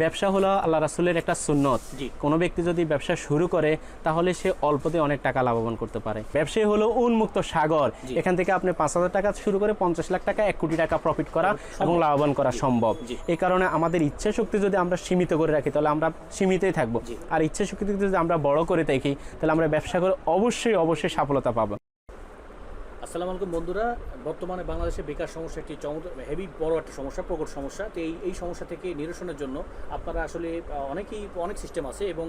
ব্যবসা হলো আল্লাহ রাসুলের একটা সুন্নত। কোনো ব্যক্তি যদি ব্যবসা শুরু করে তাহলে সে অল্পতে অনেক টাকা লাভবান করতে পারে। ব্যবসায় হলো উন্মুক্ত সাগর। এখান থেকে আপনি পাঁচ হাজার টাকা শুরু করে পঞ্চাশ লাখ টাকা এক কোটি টাকা প্রফিট করা এবং লাভবান করা সম্ভব। এই কারণে আমাদের ইচ্ছা শক্তি যদি আমরা সীমিত করে রাখি তাহলে আমরা সীমিতই থাকব। আর ইচ্ছা শক্তি যদি আমরা বড় করে থাকি তাহলে আমরা ব্যবসা করে অবশ্যই অবশ্যই সফলতা পাবো। আসসালামু আলাইকুম বন্ধুরা। বর্তমানে বাংলাদেশে বেকার সমস্যা একটি হেভি বড় একটা সমস্যা, প্রকট সমস্যা। তো এই এই সমস্যা থেকে নিরসনের জন্য আপনারা আসলে অনেকেই, অনেক সিস্টেম আছে এবং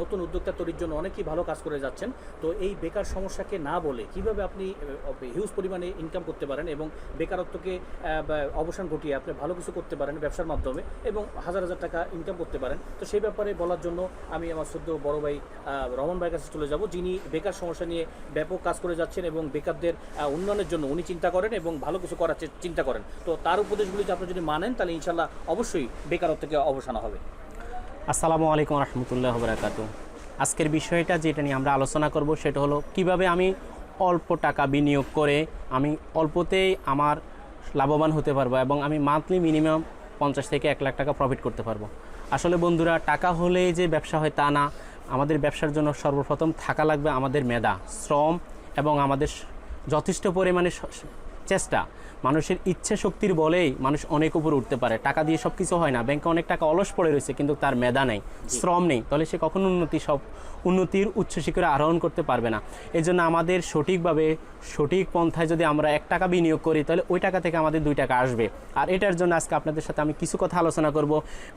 নতুন উদ্যোক্তা তৈরির জন্য অনেকেই ভালো কাজ করে যাচ্ছেন। তো এই বেকার সমস্যাকে না বলে কীভাবে আপনি হিউজ পরিমাণে ইনকাম করতে পারেন এবং বেকারত্বকে অবসান ঘটিয়ে আপনি ভালো কিছু করতে পারেন ব্যবসার মাধ্যমে এবং হাজার হাজার টাকা ইনকাম করতে পারেন। তো সেই ব্যাপারে বলার জন্য আমি আমার সদ্য বড় ভাই রমন ভাইয়ের কাছে চলে যাব, যিনি বেকার সমস্যা নিয়ে ব্যাপক কাজ করে যাচ্ছেন এবং বেকারদের উন্নয়নের জন্য উনি চিন্তা করেন এবং ভালো কিছু করার চিন্তা করেন। তো তার উপদেশগুলি যদি আপনি যদি মানেন, তাহলে ইনশাল্লাহ অবশ্যই বেকারত্ব থেকে অবসান হবে। আসসালামু আলাইকুম রহমতুল্লাহ বরাকাতু। আজকের বিষয়টা যেটা নিয়ে আমরা আলোচনা করব, সেটা হলো কীভাবে আমি অল্প টাকা বিনিয়োগ করে আমি অল্পতেই আমার লাভবান হতে পারব এবং আমি মান্থলি মিনিমাম পঞ্চাশ থেকে এক লাখ টাকা প্রফিট করতে পারব। আসলে বন্ধুরা, টাকা হলেই যে ব্যবসা হয় তা না। আমাদের ব্যবসার জন্য সর্বপ্রথম থাকা লাগবে আমাদের মেধা, শ্রম এবং আমাদের যথেষ্ট পরিমাণে চেষ্টা। মানুষের ইচ্ছে শক্তির বলেই মানুষ অনেক উপরে উঠতে পারে। টাকা দিয়ে সব কিছু হয় না। ব্যাংকে অনেক টাকা অলস পড়ে রয়েছে কিন্তু তার মেধা নেই শ্রম নেই। তাহলে সে কখনো উন্নতি সব উন্নতির উচ্চ শিখরে আরোহণ করতে পারবে না। এই জন্য আমাদের সঠিকভাবে সঠিক পন্থায় যদি আমরা এক টাকা বিনিয়োগ করি তাহলে ওই টাকা থেকে আমাদের দুই টাকা আসবে। আর এটার জন্য আজকে আপনাদের সাথে আমি কিছু কথা আলোচনা করব।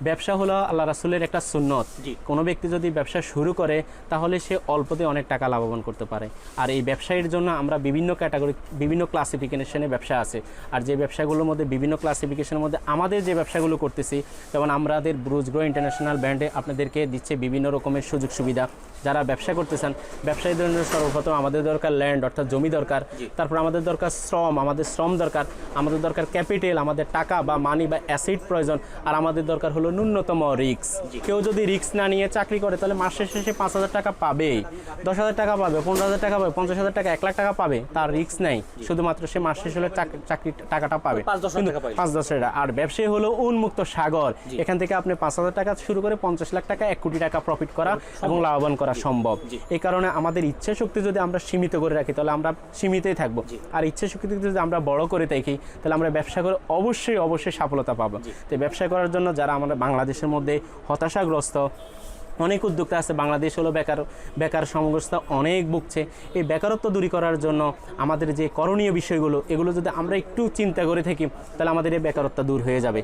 ব্যবসা হলো আল্লাহ রাসুলের একটা সুন্নত। কোনো ব্যক্তি যদি ব্যবসা শুরু করে তাহলে সে অল্পতে অনেক টাকা লাভবান করতে পারে। আর এই ব্যবসায়ীর জন্য আমরা বিভিন্ন ক্যাটাগরি বিভিন্ন ক্লাসিফিকেশনে ব্যবসা আছে। আর যে ব্যবসাগুলোর মধ্যে বিভিন্ন ক্লাসিফিকেশনের মধ্যে আমাদের যে ব্যবসাগুলো করতেছি যেমন আমাদের ব্রুজ গ্রো ইন্টারন্যাশনাল ব্র্যান্ডে আপনাদেরকে দিচ্ছে বিভিন্ন রকমের সুযোগ সুবিধা। যারা ব্যবসা করতেছেন ব্যবসায়ীদের জন্য সর্বপ্রথম আমাদের দরকার ল্যান্ড অর্থাৎ জমি দরকার। তারপর আমাদের দরকার শ্রম আমাদের শ্রম দরকার আমাদের দরকার ক্যাপিটাল আমাদের টাকা বা মানি বা অ্যাসিড প্রয়োজন। আর আমাদের দরকার হলো ন্যূনতম রিক্স কেউ যদি রিক্স না নিয়ে চাকরি করে তাহলে মাসের শেষে পাঁচ হাজার টাকা পাবেই দশ হাজার টাকা পাবে পনেরো হাজার টাকা পাবে পঞ্চাশ হাজার টাকা এক লাখ টাকা পাবে। তার রিক্স নেই। শুধুমাত্র সে মাস হলে চাকরি টাকাটা পাবে। পাঁচ দশ টাকা। আর ব্যবসায়ী হলো উন্মুক্ত সাগর। এখান থেকে আপনি পাঁচ হাজার টাকা শুরু করে পঞ্চাশ লাখ টাকা এক কোটি টাকা প্রফিট করা এবং লাভবান করা সম্ভব। এই কারণে আমাদের ইচ্ছা শক্তি যদি আমরা সীমিত করে রাখি তাহলে আমরা সীমিতই থাকব। আর ইচ্ছা শক্তি যদি আমরা বড় করে থাকি তাহলে আমরা ব্যবসা করে অবশ্যই অবশ্যই সফলতা পাবো। তো ব্যবসা করার জন্য যারা আমাদের বাংলাদেশের মধ্যে হতাশাগ্রস্ত অনেক উদ্যোক্তা আছে, বাংলাদেশ হলো বেকার বেকার সমস্যা অনেক ভুগছে। এই বেকারত্ব দূরি করার জন্য আমাদের যে করণীয় বিষয়গুলো, এগুলো যদি আমরা একটু চিন্তা করে থাকি, তাহলে আমাদের এই বেকারত্ব দূর হয়ে যাবে।